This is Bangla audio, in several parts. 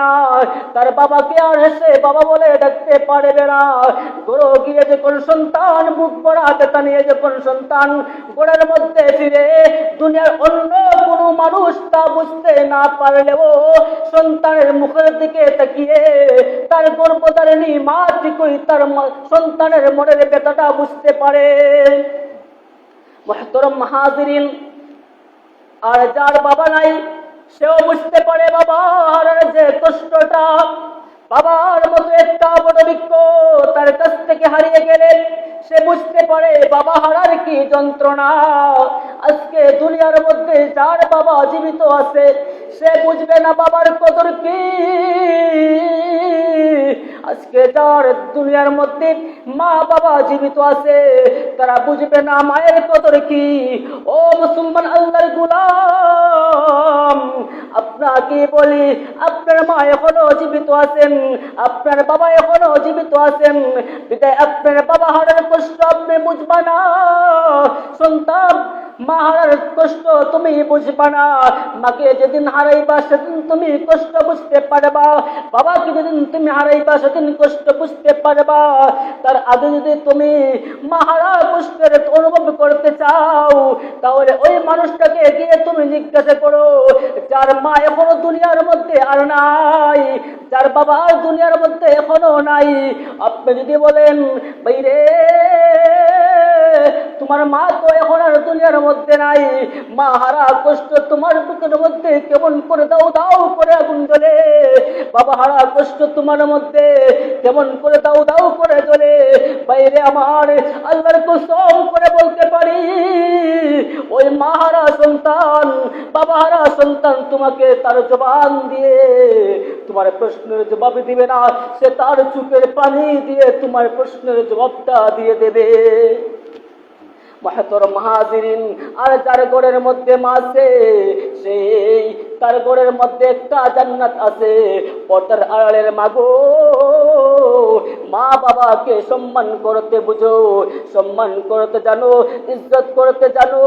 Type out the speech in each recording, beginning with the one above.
না তার বাবাকে আর সে বাবা বলে ডাকতে পারবে না। গরো গিয়ে যখন সন্তান বুক পড়াতে তা নিয়ে যখন সন্তান গোড়ের মধ্যে ফিরে, দুনিয়ার অন্য কোনো মানুষ তা বুঝতে না পারলেও সন্তানের মুখের দিকে তাকিয়ে তার গর্ভধারিণী মা ঠিকই তার সন্তানের মনের ব্যথাটা বুঝতে পারে। মহতরম হাজিরিন আর যার বাবা নাই সেও বুঝতে পারে বাবার যে কষ্টটা। বাবার মতো একটা বড় বৃক্ষ তার কাছ থেকে হারিয়ে গেলে সে বুঝতে পারে বাবা হারার কি যন্ত্রণা। আজকে দুনিয়ার মধ্যে যার বাবা জীবিত আছে, সে বুঝবে না বাবার কদর কি। আজকে যার দুনিয়ার মধ্যে মা বাবা জীবিত আছে, তারা বুঝবে না মায়ের কদর কি। ও মুসলমান আল্লাহর গুলাম আপনাকে বলি, আপনার মা এখনও জীবিত আছেন, আপনার বাবা এখনও জীবিত আছেন। বিদায়, আপনার বাবা হারার কষ্ট আপনি বুঝবা না সন্তান মা হারার কষ্ট তুমি বুঝবা না। মাকে যেদিন হারাইবা, সেদিন তুমি কষ্ট বুঝতে পারবা। বাবাকে যেদিন তুমি হারাইবা, সেদিন কষ্ট বুঝতে পারবা। তার আগে যদি তুমি মা হারা কষ্টের অনুভব করতে চাও, তাহলে ওই মানুষটাকে গিয়ে তুমি জিজ্ঞাসা করো, যার মা এখনও দুনিয়ার মধ্যে আর নাই, যার বাবা দুনিয়ার মধ্যে এখনও নাই? আপনি যদি বলেন, বাইরে তোমার মা তো এখন আর দুনিয়ার মধ্যে নাই। মা হারা কষ্ট তোমার বুকের মধ্যে কেমন করে দাও দাও করে আগুন জ্বলে। বাবা হারা কষ্ট তোমার মধ্যে কেমন করে দাও দাও করে জ্বলে। বাইরে আমার আল্লাহর কসম করে বলতে পারি, ওই মা হারা সন্তান, বাবা হারা সন্তান তোমাকে তার জবান দিয়ে তোমার প্রশ্নের জবাব দিবে না। সে তার চুপের পানি দিয়ে তোমার প্রশ্নের জবাবটা দিয়ে দেবে। মাহাতর মাহাজিরিন আর যার গড়ের মধ্যে মাসে সেই তার গড়ের মধ্যে একটা জান্নাত আছে। পর্দার আড়ালের মাগো। মা বাবাকে সম্মান করতে বুঝো, সম্মান করতে জানো, ইজ্জত করতে জানো।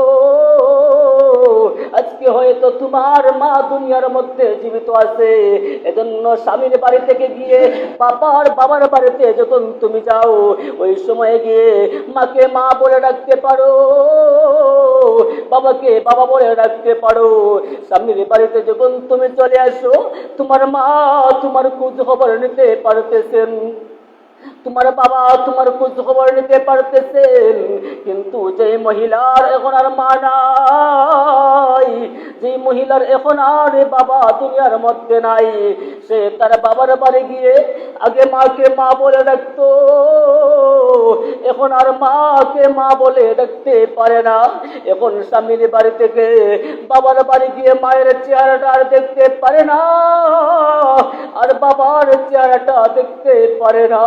আজকে হয়তো তোমার মা দুনিয়ার মধ্যে জীবিত আছে, এজন্য স্বামীর বাড়ি থেকে গিয়ে বাবার বাবার বাড়িতে যখন তুমি যাও, ওই সময়ে গিয়ে মাকে মা বলে ডাকতে পারো, বাবাকে বাবা বলে ডাকতে পারো। স্বামীর বাড়িতে যখন তুমি চলে আসো, তোমার মা তোমার খোঁজ খবর নিতে পারতেছেন। তোমার বাবা তোমার খোঁজ খবর নিতে পারতেছেন, কিন্তু যে মহিলার এখন আর মা নাই যে মহিলার এখন আর বাবা দুনিয়ার মধ্যে নাই, সে তার বাবার বাড়ি গিয়ে আগে মাকে মা বলে ডাকতো, এখন আর মাকে মা বলে ডাকতে পারে না। এখন স্বামীর বাড়ি থেকে বাবার বাড়ি গিয়ে মায়ের চেহারাটা আর দেখতে পারে না, আর বাবার চেহারাটা দেখতে পারে না।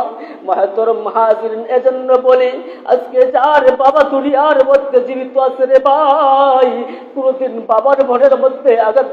মাহাতর মহাজির এজন্য বলি, আজকে যার বাবা দুনিয়ার মধ্যে জীবিত আছে রে ভাই, কোনোদিন বাবার মনের মধ্যে আঘাত